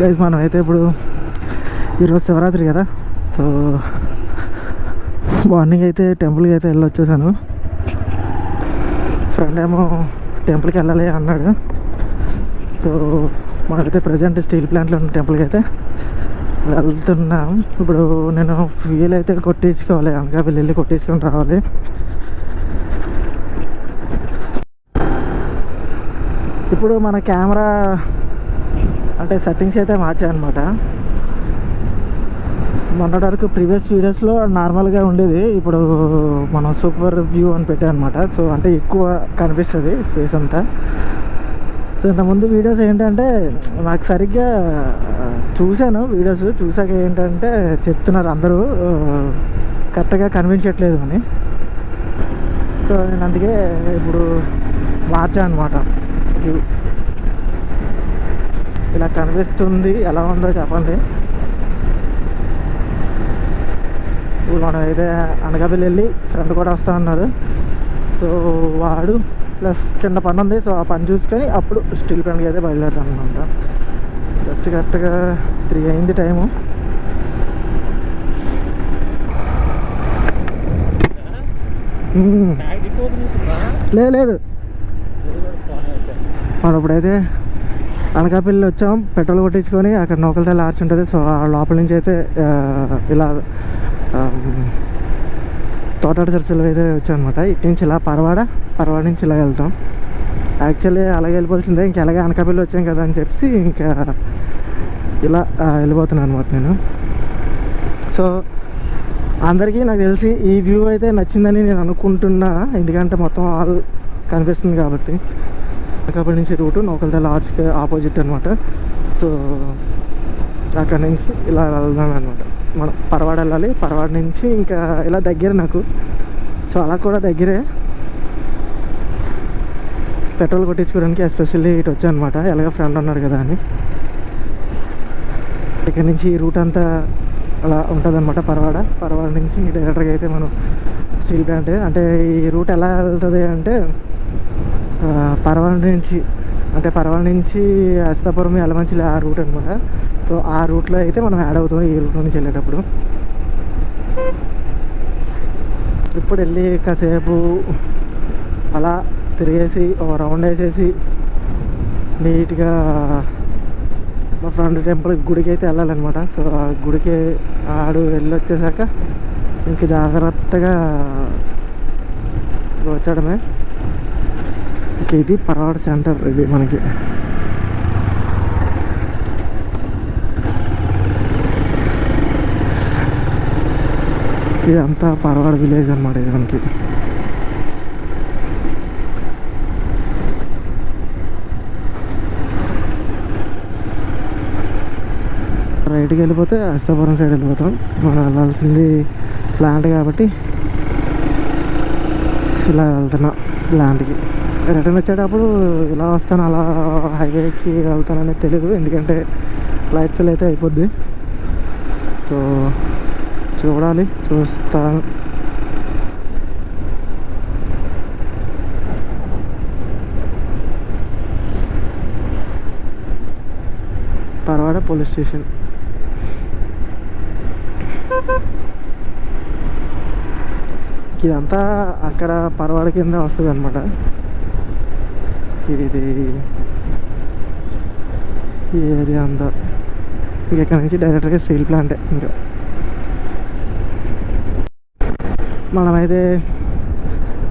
Guys మనం అయితే ఇప్పుడు ఈరోజు శివరాత్రి కదా. సో మార్నింగ్ అయితే టెంపుల్కి అయితే వెళ్ళి వచ్చేసాను ఫ్రెండ్ ఏమో టెంపుల్కి వెళ్ళాలి అన్నాడు. సో మనకైతే ప్రజెంట్ స్టీల్ ప్లాంట్లో ఉన్న టెంపుల్కి అయితే వెళ్తున్నాం. ఇప్పుడు నేను ఫ్యూల్ అయితే కొట్టించుకోవాలి. అనకాపల్లి వెళ్ళి కొట్టించుకొని రావాలి. ఇప్పుడు మన కెమెరా అంటే సెట్టింగ్స్ అయితే మార్చాయి అనమాట మొన్నటి వరకు ప్రీవియస్ వీడియోస్లో నార్మల్గా ఉండేది. ఇప్పుడు మనం సూపర్ వ్యూ అని పెట్టాం అనమాట సో అంటే ఎక్కువ కనిపిస్తుంది స్పేస్ అంతా. సో ఇంతకుముందు వీడియోస్ ఏంటంటే నాకు సరిగ్గా చూశాను వీడియోస్ చూసాక ఏంటంటే చెప్తున్నారు అందరూ కరెక్ట్గా కనిపించట్లేదు అని. సో నేను అందుకే ఇప్పుడు మార్చాను అనమాట వ్యూ ఇలా కనిపిస్తుంది. ఎలా ఉందో చెప్పండి. ఇప్పుడు మనం అయితే అనకాపల్లి వెళ్ళి ఫ్రెండ్ కూడా వస్తా ఉన్నారు సో వాడు ప్లస్ చిన్న పని ఉంది. సో ఆ పని చూసుకొని అప్పుడు స్టీల్ ప్లాంట్కి అయితే బయలుదేరుతాను అనమాట జస్ట్ కరెక్ట్గా త్రీ అయింది టైము. లేదు. లేదు మనం ఇప్పుడైతే అనకాపల్లి వచ్చాం. పెట్రోల్ కొట్టించుకొని అక్కడ నౌకలతల్లి ఆర్చి ఉంటుంది. సో ఆ లోపల నుంచి అయితే ఇలా తోటాడ సరస్సులు అయితే వచ్చాం అనమాట ఇటు నుంచి ఇలా పరవాడ పరవాడ నుంచి ఇలా వెళ్తాం. యాక్చువల్లీ అలాగే వెళ్ళిపోవాల్సిందే. ఇంకా అలాగే అనకాపల్లి వచ్చాం కదా అని చెప్పి ఇంకా ఇలా వెళ్ళిపోతున్నాను అనమాట నేను. సో అందరికీ నాకు తెలిసి ఈ వ్యూ అయితే నచ్చిందని నేను అనుకుంటున్నా. ఎందుకంటే మొత్తం ఆల్ కనిపిస్తుంది కాబట్టి. అనకాపల్లి నుంచి రూటు నౌకలతల లాడ్జ్కి ఆపోజిట్ అనమాట సో అక్కడ నుంచి ఇలా వెళ్దాం అనమాట మనం పరవాడ వెళ్ళాలి. పరవాడ నుంచి ఇంకా ఇలా దగ్గర నాకు. సో అలా కూడా దగ్గరే. పెట్రోల్ కొట్టించుకోవడానికి ఎస్పెషల్లీ ఇటు వచ్చాను అనమాట ఎలాగ ఫ్రెండ్ ఉన్నారు కదా అని. ఇక్కడ నుంచి ఈ రూట్ అంతా అలా ఉంటుంది అనమాట పరవాడ. పరవాడ నుంచి డైరెక్ట్గా అయితే మనం స్టీల్ ప్లాంట్ అంటే ఈ రూట్ ఎలా వెళ్తుంది అంటే ఆ, నుంచి అంటే పరవాడ నుంచి అస్తాపురం ఎలమంచిలి ఆ రూట్ అనమాట సో ఆ రూట్లో అయితే మనం యాడ్ అవుతాం ఈ రూట్ నుంచి వెళ్ళేటప్పుడు. ఇప్పుడు వెళ్ళి కాసేపు అలా తిరిగేసి ఒక రౌండ్ వేసేసి నీట్గా మా ఫ్రెండ్ టెంపుల్ గుడికి అయితే వెళ్ళాలన్నమాట. సో ఆ గుడికి ఆడు వెళ్ళి వచ్చేసాక ఇంక జాగ్రత్తగా వచ్చడమే. ఇది పర్వాడ సెంటర్ ఇది మనకి. ఇదంతా పర్వాడ విలేజ్ అనమాట ఇది మనకి. రైట్కి వెళ్ళిపోతే అస్తాపురం సైడ్ వెళ్ళిపోతాం. మనం వెళ్ళాల్సింది ప్లాంట్ కాబట్టి ఇలా వెళ్తున్నా ప్లాంట్కి రిటర్న్ వచ్చేటప్పుడు ఇలా వస్తాను అలా హైవేకి వెళ్తానని తెలియదు ఎందుకంటే లైట్ ఫిల్ అయితే అయిపోద్ది. సో చూడాలి చూస్తాను. Parawada police station. ఇదంతా అక్కడ పరవాడ కింద వస్తుంది అనమాట ఇది ఈ ఏరియా అంతా. ఇంక ఇక్కడ నుంచి డైరెక్ట్గా స్టీల్ ప్లాంటే ఇంకా. మనమైతే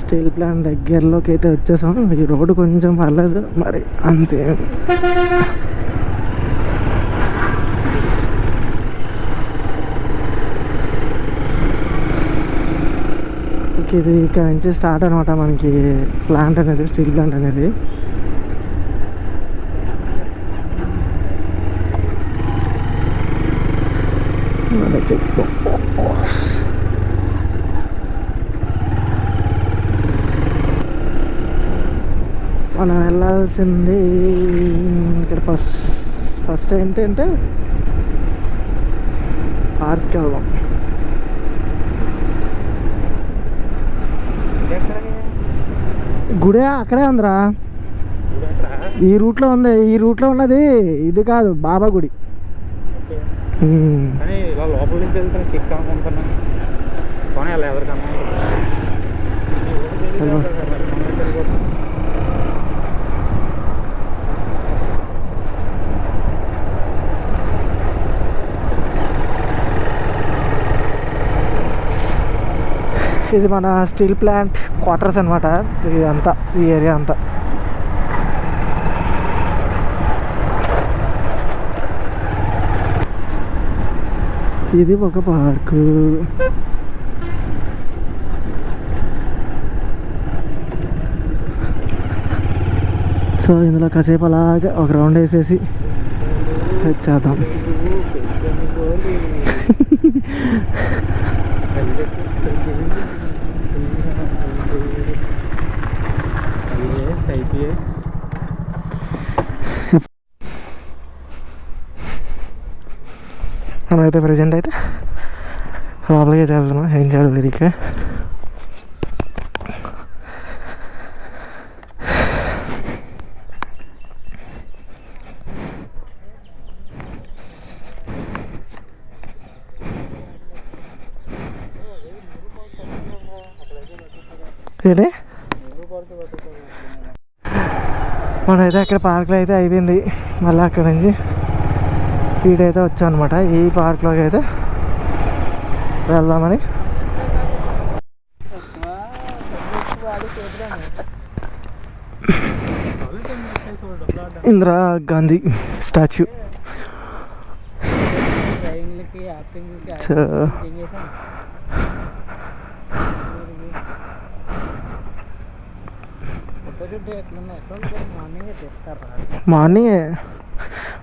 స్టీల్ ప్లాంట్ దగ్గరలోకి అయితే వచ్చేసాం. ఈ రోడ్డు కొంచెం పర్లేదు మరి అంతే. మనకి ఇది ఇక్కడ నుంచి స్టార్ట్ అనమాట మనకి ప్లాంట్ అనేది స్టీల్ ప్లాంట్ అనేది. మన చెక్ మనం వెళ్ళాల్సింది ఇక్కడ ఫస్ట్ ఫస్ట్ ఏంటంటే పార్క్ వెళ్దాం. గుడి అక్కడే ఉందిరా. ఈ రూట్లో ఉంది. ఈ రూట్లో ఉన్నది ఇది కాదు బాబా గుడి. లోపల నుంచి వెళ్తాను కిక్ అనుకుంటున్నా కానీ అలా ఎవరికన్నా హలో. ఇది మన స్టీల్ ప్లాంట్ క్వార్టర్స్ అనమాట ఇది అంతా ఈ ఏరియా అంతా. ఇది ఒక పార్కు. సో ఇందులో కాసేపు అలాగా ఒక రౌండ్ వేసేసి వచ్చేద్దాం. మనమైతే ప్రజెంట్ అయితే లోపలికి అయితే వెళ్తున్నాం. ఏం చేయాలి వీరికి ఏంటి? మనమైతే అక్కడ పార్కులు అయితే అయిపోయింది. మళ్ళీ అక్కడ నుంచి ఈడైతే వచ్చాం అనమాట ఈ పార్క్లోకి అయితే వెళ్దామని. Indira Gandhi statue. Morning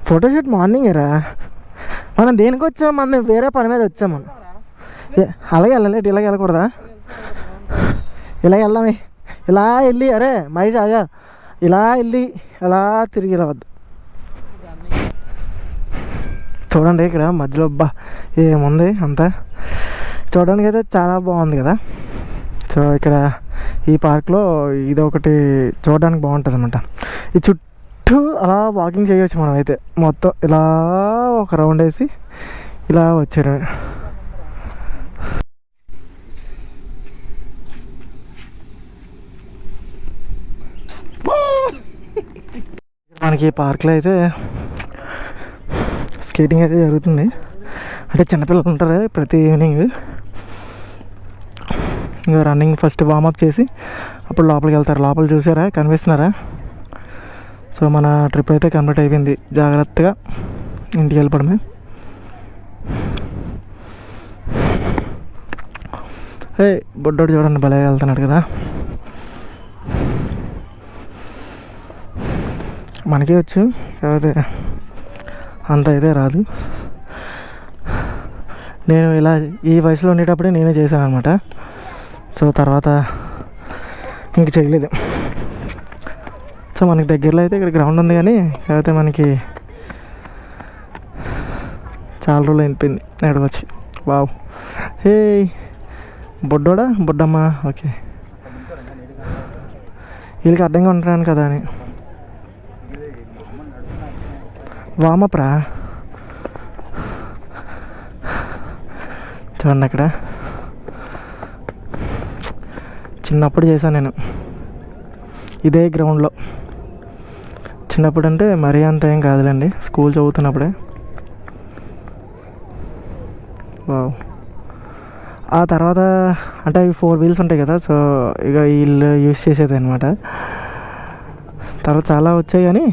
photoshoot morning రా మనం దేనికి వచ్చాం మనం వేరే పని మీద వచ్చాం మనం. అలాగే వెళ్ళాలి ఇలాగ వెళ్ళకూడదా? ఇలా వెళ్దామే. ఇలా వెళ్ళి అరే మైజాగా ఆగా. ఇలా వెళ్ళి అలా తిరిగి రావద్దు. చూడండి ఇక్కడ మధ్యలో అబ్బా ఏముంది అంతా? చూడడానికి అయితే చాలా బాగుంది కదా? సో ఇక్కడ ఈ పార్క్లో ఇది ఒకటి చూడడానికి బాగుంటుంది అనమాట ఈ చుట్టూ అలా వాకింగ్ చేయవచ్చు మనం అయితే. మొత్తం ఇలా ఒక రౌండ్ వేసి ఇలా వచ్చేయడమే. మనకి పార్క్లో అయితే స్కేటింగ్ అయితే జరుగుతుంది. అంటే చిన్నపిల్లలు ఉంటారు ప్రతి ఈవినింగ్ ఇంకా రన్నింగ్ ఫస్ట్ వార్మప్ చేసి అప్పుడు లోపలికి వెళ్తారు. లోపల చూసారా? కనిపిస్తున్నారా? సో మన ట్రిప్ అయితే కంప్లీట్ అయిపోయింది. జాగ్రత్తగా ఇంటికి వెళ్ళిపోవడమే. హే బొడ్డోడు చూడండి భలే వెళ్తున్నాడు కదా. మనకే వచ్చు కాకపోతే అంత అయితే రాదు. నేను ఇలా ఈ వయసులో ఉండేటప్పుడే నేనే చేశాను అనమాట సో తర్వాత ఇంక చేయలేదు. సో మనకి దగ్గరలో అయితే ఇక్కడ గ్రౌండ్ ఉంది కానీ కాకపోతే మనకి చాలా రోజులు అయిపోయింది ఇక్కడికి వచ్చి వావ్. హే బొడ్డోడా? బొడ్డమ్మా? ఓకే. వీళ్ళకి అడ్డంగా ఉంటాను కదా అని. వామప్రా? చూడండి అక్కడ. చిన్నప్పుడు చేశాను నేను. ఇదే గ్రౌండ్లో చిన్నప్పుడు అంటే మరీ అంత ఏం కాదులేండి. స్కూల్ చదువుతున్నప్పుడే. వావ్. ఆ తర్వాత అంటే అవి ఫోర్ వీల్స్ ఉంటాయి కదా సో ఇక వీళ్ళు యూస్ చేసేది అనమాట తర్వాత చాలా వచ్చాయి కానీ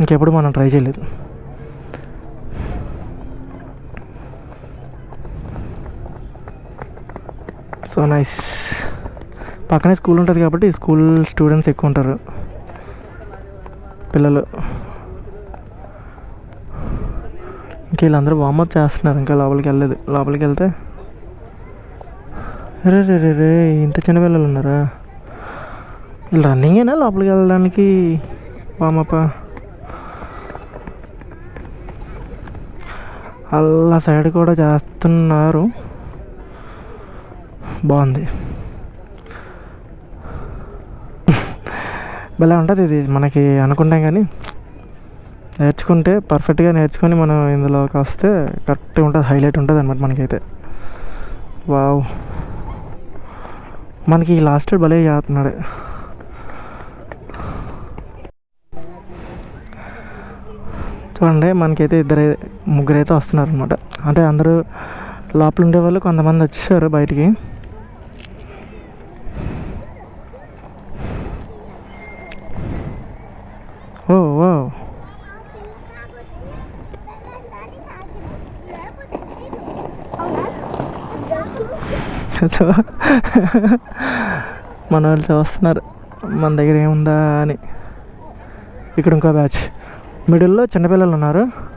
ఇంకెప్పుడు మనం ట్రై చేయలేదు. So nice. పక్కనే స్కూల్ ఉంటుంది కాబట్టి స్కూల్ స్టూడెంట్స్ ఎక్కువ ఉంటారు. పిల్లలు. ఇంకా వీళ్ళందరూ వామప్ చేస్తున్నారు. ఇంకా లోపలికి వెళ్ళలేదు. లోపలికి వెళ్తే రే రే రే రే ఇంత చిన్న పిల్లలు ఉన్నారా? వీళ్ళు రన్నింగేనా లోపలికి వెళ్ళడానికి వామప్ప అలా సైడ్ కూడా చేస్తున్నారు. బాగుంది. భలే ఉంటుంది ఇది. మనకి అనుకుంటాం కానీ నేర్చుకుంటే పర్ఫెక్ట్గా నేర్చుకొని మనం ఇందులోకి వస్తే కరెక్ట్గా ఉంటుంది హైలైట్ ఉంటుంది అనమాట మనకైతే. వావ్ మనకి ఈ లాస్ట్ భలే చేస్తున్నాడు. చూడండి మనకైతే ఇద్దరు ముగ్గురు అయితే వస్తున్నారు అనమాట అంటే అందరూ లోపల ఉండే వాళ్ళు కొంతమంది వచ్చారు బయటికి. ఓ ఓ సో మన వాళ్ళు చూస్తున్నారు. మన దగ్గర ఏముందా అని. ఇక్కడ ఇంకో బ్యాచ్. మిడిల్లో చిన్నపిల్లలు ఉన్నారు.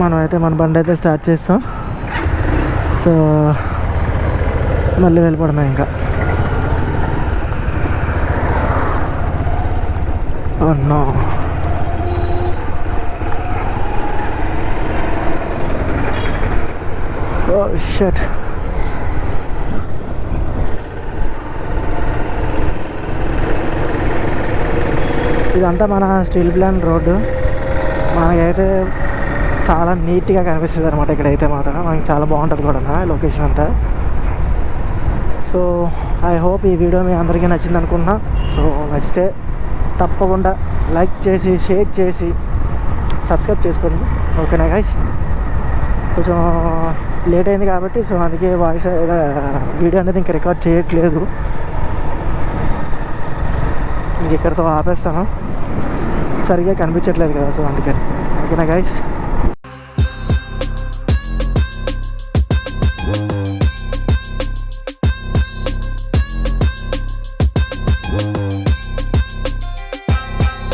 మనం అయితే మన బండి అయితే స్టార్ట్ చేస్తాం. సో మళ్ళీ వెళ్ళిపోవడమే ఇంకా. నో. Oh shut. ఇదంతా మన స్టీల్ ప్లాంట్ రోడ్డు. మనకైతే చాలా నీట్గా కనిపిస్తుంది అనమాట ఇక్కడైతే మాత్రం. మనకి చాలా బాగుంటుంది కూడా లొకేషన్ అంతా. సో ఐ హోప్ ఈ వీడియో మీ అందరికీ నచ్చింది అనుకున్నా సో నచ్చితే తప్పకుండా లైక్ చేసి షేర్ చేసి సబ్స్క్రైబ్ చేసుకోండి. ఓకేనా గాయస్ కొంచెం లేట్ అయింది కాబట్టి సో అందుకే వాయిస్ వీడియో అనేది ఇంకా రికార్డ్ చేయట్లేదు. ఇంక ఇక్కడితో ఆపేస్తాను. సరిగా కనిపించట్లేదు కదా సో అందుకని. ఓకేనా గాయస్